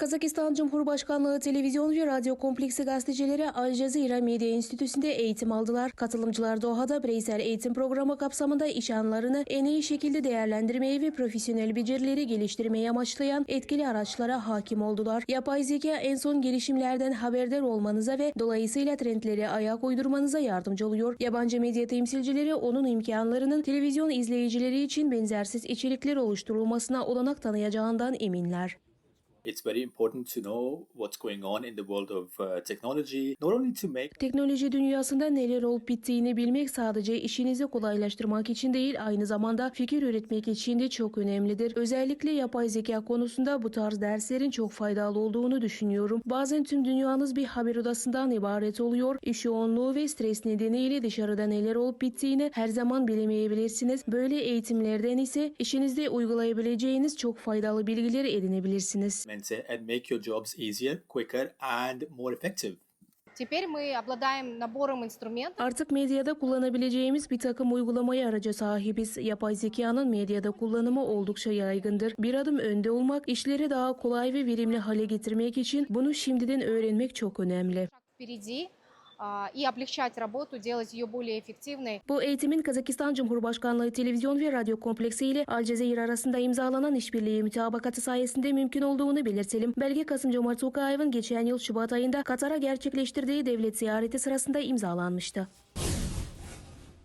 Kazakistan Cumhurbaşkanlığı Televizyon ve Radyo Kompleksi gazetecileri Al Jazeera Medya Enstitüsü'nde eğitim aldılar. Katılımcılar Doha'da bireysel eğitim programı kapsamında iş anlarını en iyi şekilde değerlendirmeyi ve profesyonel becerileri geliştirmeyi amaçlayan etkili araçlara hakim oldular. Yapay zeka en son gelişimlerden haberdar olmanıza ve dolayısıyla trendlere ayak uydurmanıza yardımcı oluyor. Yabancı medya temsilcileri onun imkanlarının televizyon izleyicileri için benzersiz içerikler oluşturulmasına olanak tanıyacağından eminler. Teknoloji dünyasında neler olup bittiğini bilmek sadece işinizi kolaylaştırmak için değil, aynı zamanda fikir üretmek için de çok önemlidir. Özellikle yapay zeka konusunda bu tarz derslerin çok faydalı olduğunu düşünüyorum. Bazen tüm dünyanız bir haber odasından ibaret oluyor. İş yoğunluğu ve stres nedeniyle dışarıda neler olup bittiğini her zaman bilemeyebilirsiniz. Böyle eğitimlerden ise işinizde uygulayabileceğiniz çok faydalı bilgiler edinebilirsiniz management and make your jobs easier, quicker and more effective. Artık medyada kullanabileceğimiz bir takım uygulamayı araca sahibiz. Yapay zekanın medyada kullanımı oldukça yaygındır. Bir adım önde olmak, işleri daha kolay ve verimli hale getirmek için bunu şimdiden öğrenmek çok önemli шаг впереди а, и облегчать работу, делать ее более эффективной. Bu eğitimin Kazakistan Cumhurbaşkanlığı Televizyon ve Radyo Kompleksi ile Al Jazeera arasında imzalanan işbirliği mütabakatı sayesinde mümkün olduğunu belirtelim. Belge Kasım-Cumhur Tokayev'in geçen yıl Şubat ayında Katar'a gerçekleştirdiği devlet ziyareti sırasında imzalanmıştı.